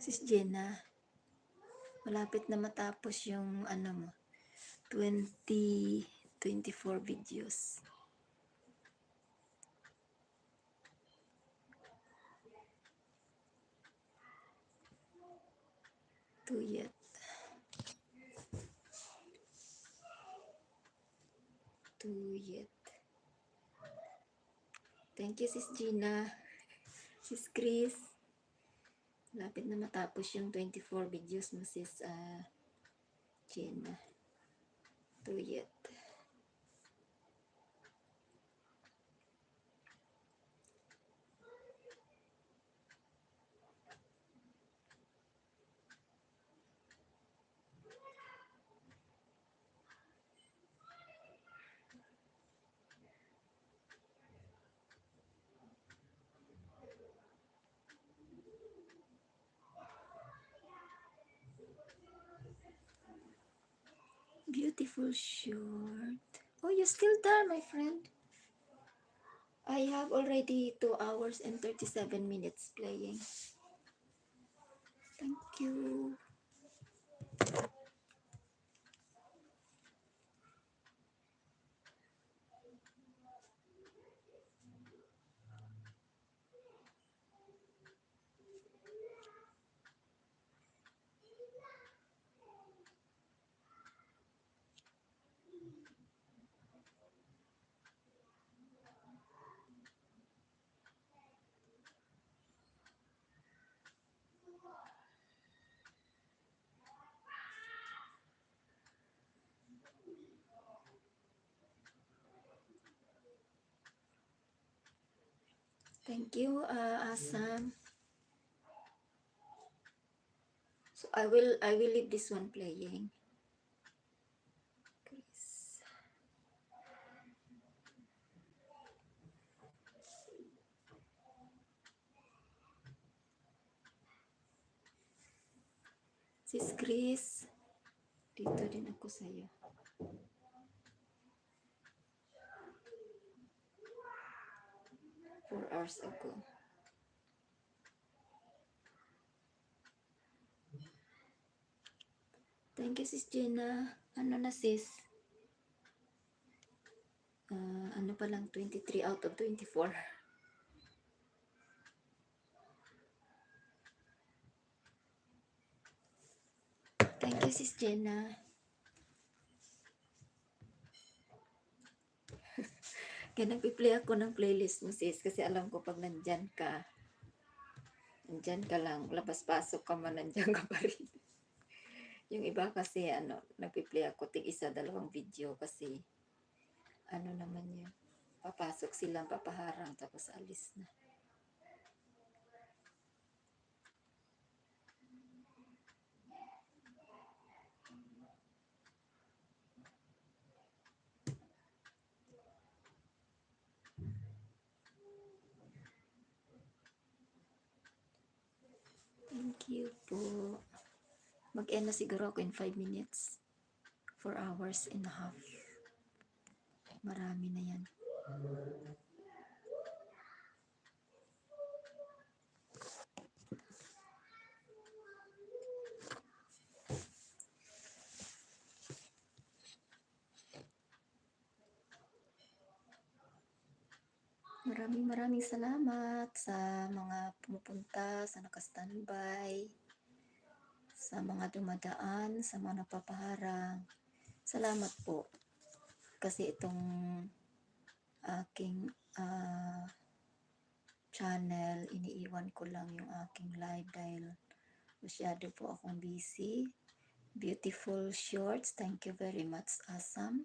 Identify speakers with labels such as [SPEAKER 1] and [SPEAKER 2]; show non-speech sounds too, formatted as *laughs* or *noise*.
[SPEAKER 1] Sis Jenna, malapit na matapos yung ano mo, 20, 24 videos. Two yet. Two yet. Thank you, Sis Gina. Sis Chris. Lapit na matapos yung 24 videos mo, Sis ah, Gina. Two yet. Beautiful short. Oh, you're still there, my friend. I have already 2 hours and 37 minutes playing. Thank you. Thank you, uh, Asam. So I will I will leave this one playing. Chris. Sis Chris, dito din ako sa'yo. Four hours ago. Thank you, Sis Jenna. Ano na, sis? Ah, ano pa lang, 23 out of 24. Thank you, Sis Jenna. Kaya nagpi-play ako ng playlist mo, sis. Kasi alam ko pag nandyan ka, nandyan ka lang, labas-pasok ka man, nandyan ka pa rin. *laughs* Yung iba kasi, ano, nagpi-play ako tig isa, dalawang video kasi, ano naman yun, papasok silang papaharang tapos alis na. Thank you po. Mag-end na siguro ako in 5 minutes. 4 hours and a half. Marami na yan. Maraming maraming salamat sa mga pumupunta, sa nakastandby, sa mga dumadaan, sa mga napapaharang. Salamat po. Kasi itong aking ah, channel, iniiwan ko lang yung aking live dahil masyado po akong busy. Beautiful shorts. Thank you very much, Asam.